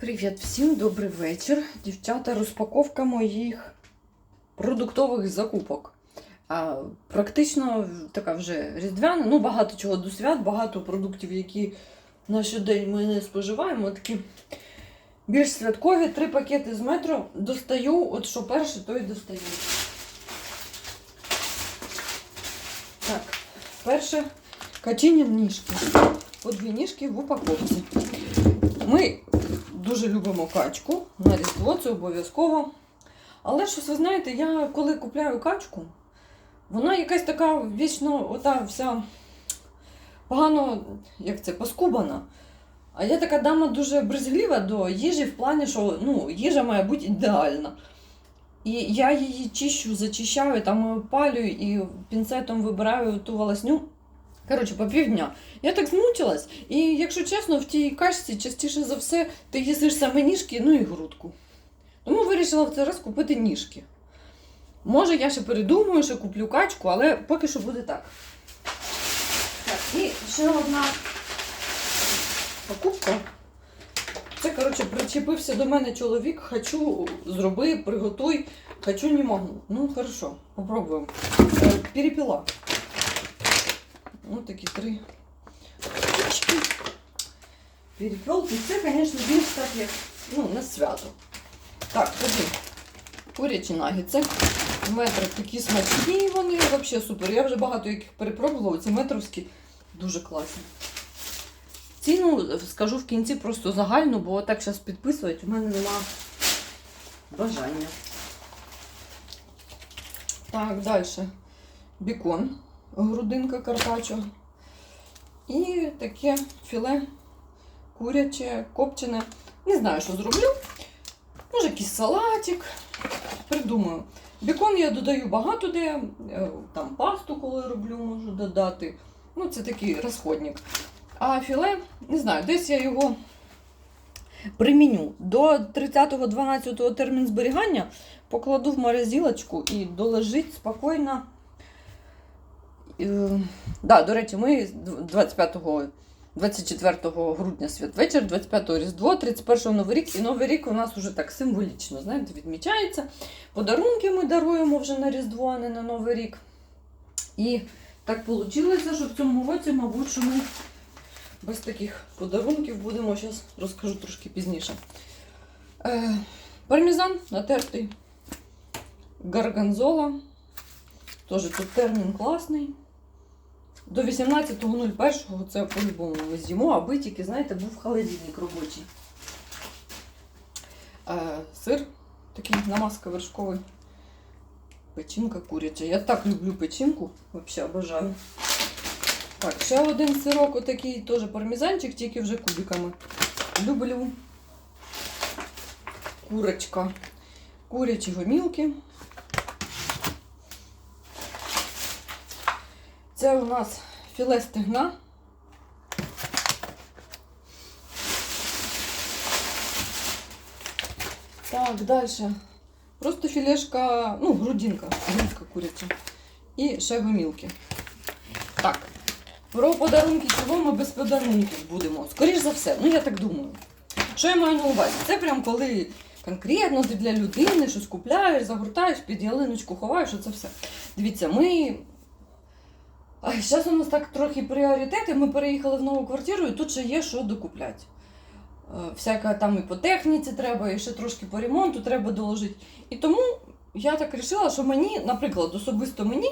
Привіт всім, добрий вечір. Дівчата, розпаковка моїх продуктових закупок. А, практично така вже різдвяна, ну багато чого до свят, багато продуктів, які на щодень ми не споживаємо. Такі більш святкові три пакети з метро достаю, от що перше, то й достаю. Так, перше качині ніжки. По дві ніжки в упаковці. Ми дуже любимо качку. На різдво це обов'язково. Але щось ви знаєте, я коли купляю качку, вона якась така вічно ота вся погано, як це, поскубана. А я така дама дуже брезгліва до їжі в плані, що ну, їжа має бути ідеальна. І я її чищу, зачищаю, там опалюю і пінцетом вибираю ту волосню. Коротше, по півдня. Я так змучилась, і якщо чесно, в тій кашці частіше за все ти їсиш саме ніжки, ну і грудку. Тому вирішила в цей раз купити ніжки. Може, я ще передумаю, що куплю качку, але поки що буде так. Так, і ще одна покупка. Це, коротше, причепився до мене чоловік, хочу, зроби, приготуй, хочу, не можу. Ну, хорошо, попробуємо. Е, Перепіла. Вот такі три штучки. Перепелки. Це, звісно, більш так, як ну, на свято. Так, тоді курячі нагідці. Метри такі смачні вони, взагалі супер. Я вже багато яких перепробувала, ці метровські дуже класні. Ціну скажу в кінці просто загальну, бо так зараз підписувати у мене нема бажання. Так, далі. Бікон грудинка карпаччо. І таке філе куряче, копчене. Не знаю, що зроблю. Може, якийсь салатик. Придумаю. Бікон я додаю багато де. е, Там пасту, коли роблю, можу додати. Ну, це такий розходник. А філе, не знаю, десь я його приміню. До 30.12 термін зберігання покладу в морозилочку і долежить спокійно. Е, Да, до речі, ми 25 24 грудня святвечір, 25 Різдво, 31 Новий рік. І Новий рік у нас уже так символічно, знаєте, відмічається. Подарунки ми даруємо вже на Різдво, а не на Новий рік. І так вийшло, що в цьому році, мабуть, що ми без таких подарунків будемо. Зараз розкажу трошки пізніше. Е, пармезан натертий. Гарганзола. Теж тут термін класний. До 18.01 це по-любому ми аби тільки, знаєте, був холодильник робочий. Е, сир такий намазка вершковий. Печінка куряча. Я так люблю печінку, взагалі обожаю. Так, ще один сирок, отакий теж пармезанчик, тільки вже кубиками. Люблю. Курочка. Курячі гомілки. Це у нас філе стегна. Так, далі. Просто філешка, ну, грудинка, грудка куряча. І ще гомілки. Так. Про подарунки чого ми без подарунків будемо. Скоріш за все, ну я так думаю. Що я маю на увазі? Це прям коли конкретно для людини щось купляєш, загортаєш, під ялиночку ховаєш, оце все. Дивіться, ми Зараз у нас так трохи пріоритети. Ми переїхали в нову квартиру, і тут ще є що докупляти. Е, Всяка там і по техніці треба, і ще трошки по ремонту треба доложити. І тому я так вирішила, що мені, наприклад, особисто мені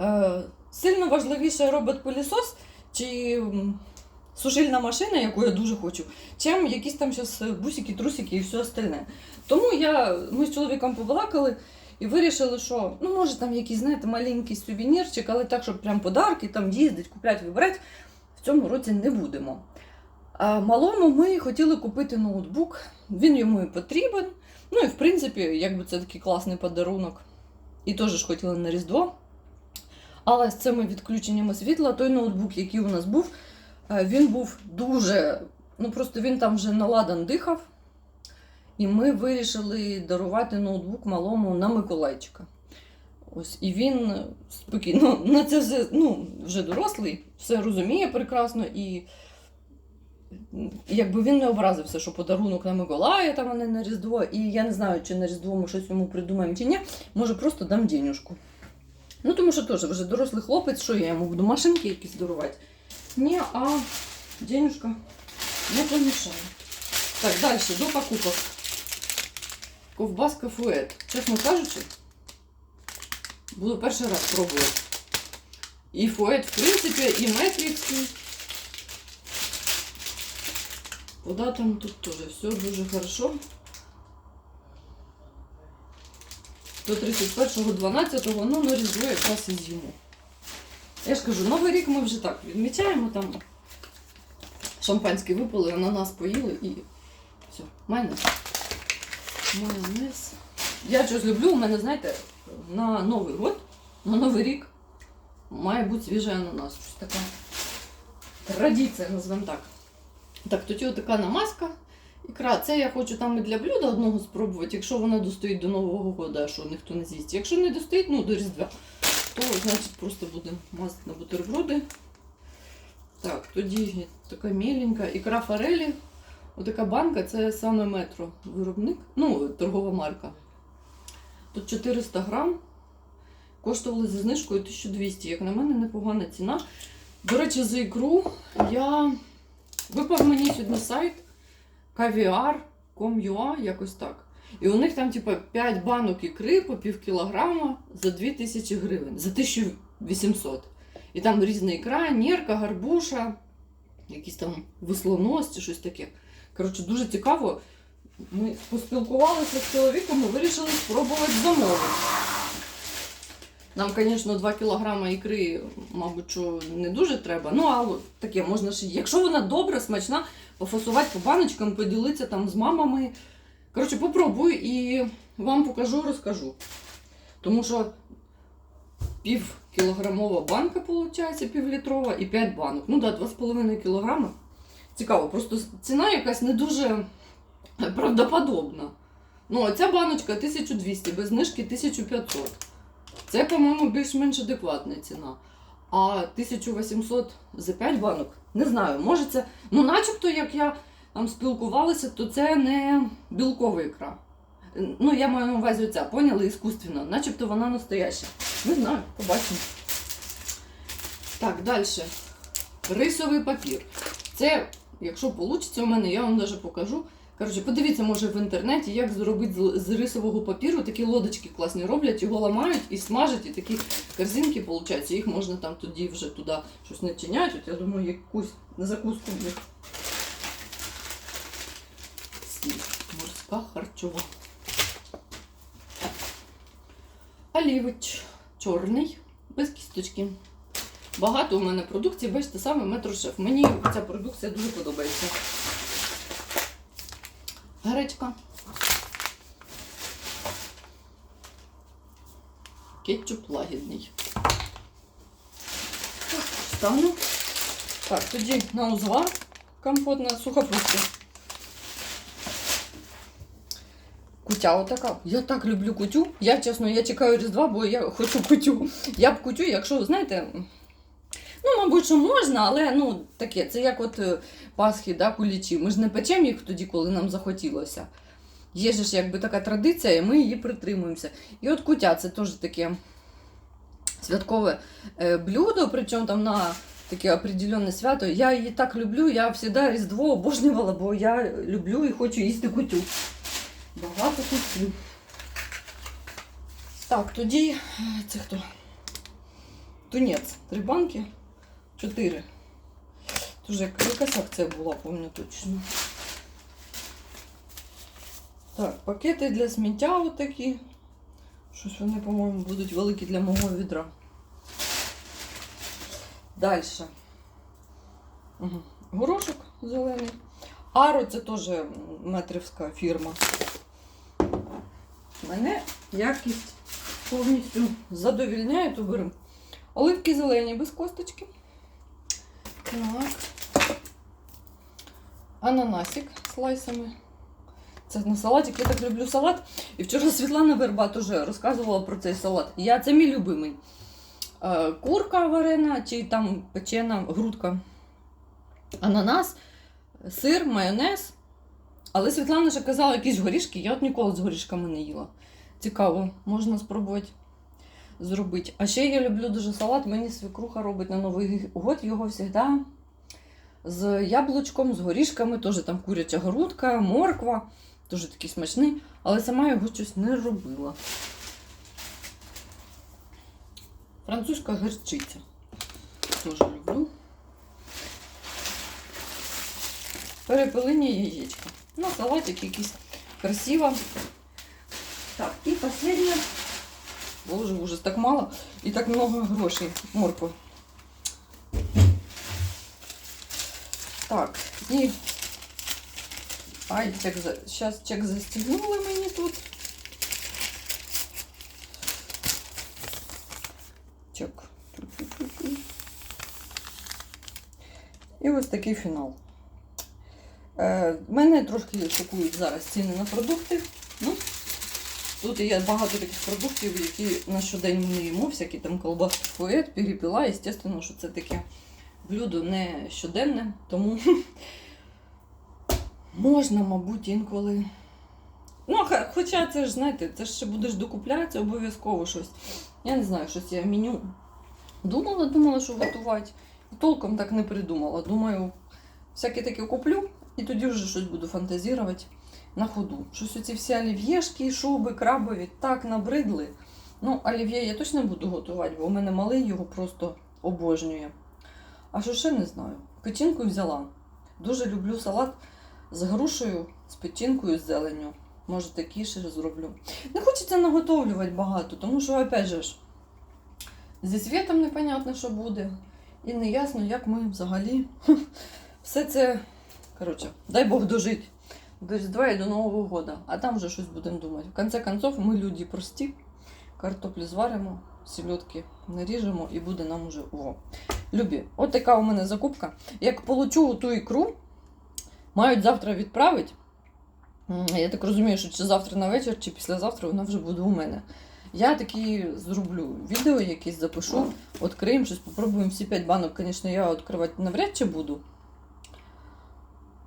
е, сильно важливіше робот-пилісос чи м, сушильна машина, яку я дуже хочу, чим якісь там зараз бусики, трусики і все остальне. Тому я, ми з чоловіком побалакали. І вирішили, що ну може там якийсь, знаєте, маленький сувенірчик, але так, щоб прям подарки там їздить, купляти, вибирати, в цьому році не будемо. А малому ми хотіли купити ноутбук, він йому і потрібен. Ну і в принципі, якби це такий класний подарунок. І теж ж хотіли на Різдво. Але з цими відключеннями світла, той ноутбук, який у нас був, е, він був дуже. Ну просто він там вже наладан дихав. І ми вирішили дарувати ноутбук малому на Миколайчика. Ось, і він спокійно на це все, ну, вже дорослий, все розуміє прекрасно і якби він не образився, що подарунок на Миколая, там не на Різдво. І я не знаю, чи на Різдво ми щось йому придумаємо чи ні. Може, просто дам денюжку. Ну, тому що теж вже дорослий хлопець, що я йому буду машинки якісь дарувати. Ні, а денюжка не помішає. Так, далі, до покупок. Ковбаска фует. Чесно кажучи, буду перший раз пробувати. І фует, в принципі, і метрівський. По датам тут теж все дуже хорошо. До 31.12, ну на Різдво якраз і зиму. Я ж кажу, Новий рік ми вже так відмічаємо там. Шампанське випили, ананас поїли і все. Майонез. Майонез. Я щось люблю, у мене, знаєте, на Новий год, на Новий рік має бути свіжий ананас. Щось така традиція, назвемо так. Так, тоді отака намазка. Ікра, це я хочу там і для блюда одного спробувати, якщо вона достоїть до Нового года, що ніхто не з'їсть. Якщо не достоїть, ну до Різдва, то значить просто будемо мазати на бутерброди. Так, тоді така міленька. Ікра форелі. Отака банка це саме метро виробник, ну, торгова марка. Тут 400 грам. Коштували за знижкою 1200. Як на мене, непогана ціна. До речі, за ікру я випав мені сьогодні сайт caviar.com.ua, якось так. І у них там, типа, 5 банок ікри по пів кілограма за 2000 гривень, за 1800. І там різна ікра, нірка, гарбуша, якісь там веслонос чи щось таке. Коротше, дуже цікаво. Ми поспілкувалися з чоловіком і вирішили спробувати замовити. Нам, звісно, 2 кілограми ікри, мабуть, що не дуже треба. Ну, але таке можна ж. Якщо вона добра, смачна, пофасувати по баночкам, поділитися там з мамами. Коротше, попробую і вам покажу, розкажу. Тому що пів кілограмова банка, виходить, півлітрова і 5 банок. Ну так, да, 2,5 кілограми. Цікаво, просто ціна якась не дуже правдоподобна. Ну, а ця баночка 1200, без знижки 1500. Це, по-моєму, більш-менш адекватна ціна. А 1800 за 5 банок, не знаю, може це. Ну, начебто, як я там спілкувалася, то це не білкова ікра. Ну, я маю на увазі оця, поняли, іскусственно. Начебто вона настояща. Не знаю, побачимо. Так, далі. Рисовий папір. Це, якщо вийде у мене, я вам навіть покажу. Коротше, подивіться, може, в інтернеті, як зробити з- рисового папіру. Такі лодочки класні роблять, його ламають і смажать, і такі корзинки, виходить, їх можна там тоді вже туди щось начиняти. От я думаю, якусь на закуску в Морська харчова. Олівич чорний, без кісточки. Багато у мене продукції, бачите, саме метрошеф. Мені ця продукція дуже подобається. Гречка. Кетчуп лагідний. Встану. Так, тоді на узвар компотна сухофрукти. Кутя отака. Я так люблю кутю. Я, чесно, я чекаю Різдва, бо я хочу кутю. Я б кутю, якщо, знаєте, ну, мабуть, що можна, але ну, таке, це як от е, Пасхи, да, кулічі. Ми ж не печемо їх тоді, коли нам захотілося. Є ж якби така традиція, і ми її притримуємося. І от кутя це теж таке святкове е, блюдо, причому там на таке определенне свято. Я її так люблю, я завжди Різдво обожнювала, бо я люблю і хочу їсти кутю. Багато кутю. Так, тоді е, це хто? Тунець. Три банки. Чотири. Дуже якась акція була, пам'ятаю точно. Так, пакети для сміття отакі. Щось вони, по-моєму, будуть великі для мого відра. Далі. Угу. Горошок зелений. Аро це теж метрівська фірма. Мене якість повністю задовільняє, то беремо. Оливки зелені без косточки. Так. Ананасик слайсами. Це на салатик. Я так люблю салат. І вчора Світлана Верба теж розказувала про цей салат. Я це мій любимий. Е, Курка варена чи там печена грудка. Ананас, сир, майонез. Але Світлана ще казала якісь горішки, я от ніколи з горішками не їла. Цікаво, можна спробувати зробити. А ще я люблю дуже салат. Мені свекруха робить на Новий год його завжди з яблучком, з горішками, теж там куряча грудка, морква, дуже такий смачний, але сама його щось не робила. Французька гірчиця. Теж люблю. Перепелині яєчка. Ну, салатик якийсь красиво. Так, і последнє. Боже, ужас, так мало і так много грошей. Морква. Так, і. Ай, чек за... Сейчас чек застегнули мені тут. Чек. І ось такий фінал. Е, мене трошки шокують зараз ціни на продукти. Ну, тут є багато таких продуктів, які на щодень ми їмо, всякі там колбаски фует, перепіла. Естественно, що це таке блюдо не щоденне, тому можна, мабуть, інколи. Ну, хоча це ж, знаєте, це ж ще будеш докупляти обов'язково щось. Я не знаю, щось я меню думала, думала, що готувати. І толком так не придумала. Думаю, всяке таке куплю, і тоді вже щось буду фантазірувати на ходу. Щось оці всі олів'єшки, шуби, крабові так набридли. Ну, олів'є я точно буду готувати, бо у мене малий його просто обожнює. А що ще не знаю. Печінку взяла. Дуже люблю салат з грушею, з печінкою, з зеленню. Може, такий ще зроблю. Не хочеться наготовлювати багато, тому що, опять же, ж, зі світом непонятно, що буде. І не ясно, як ми взагалі все це. Коротше, дай Бог дожити до Різдва і до Нового года. А там вже щось будемо думати. В конце концов, ми люди прості. Картоплю зваримо, сільотки наріжемо і буде нам уже о. Любі, от така у мене закупка. Як получу ту ікру, мають завтра відправити. Я так розумію, що чи завтра на вечір, чи післязавтра вона вже буде у мене. Я такі зроблю відео, якісь запишу, відкриємо щось, попробуємо всі 5 банок. Звісно, я відкривати навряд чи буду.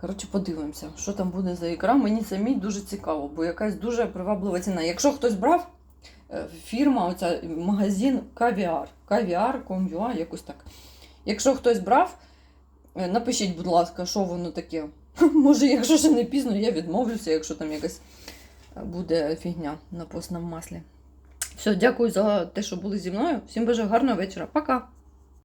Коротше, подивимося, що там буде за ікра. Мені самій дуже цікаво, бо якась дуже приваблива ціна. Якщо хтось брав, е, фірма, оця магазин Кавіар. Кавіар, Ком'юа, якось так. Якщо хтось брав, е, напишіть, будь ласка, що воно таке. Може, якщо ще не пізно, я відмовлюся, якщо там якась е, буде фігня на постному маслі. Все, дякую за те, що були зі мною. Всім бажаю гарного вечора. Пока!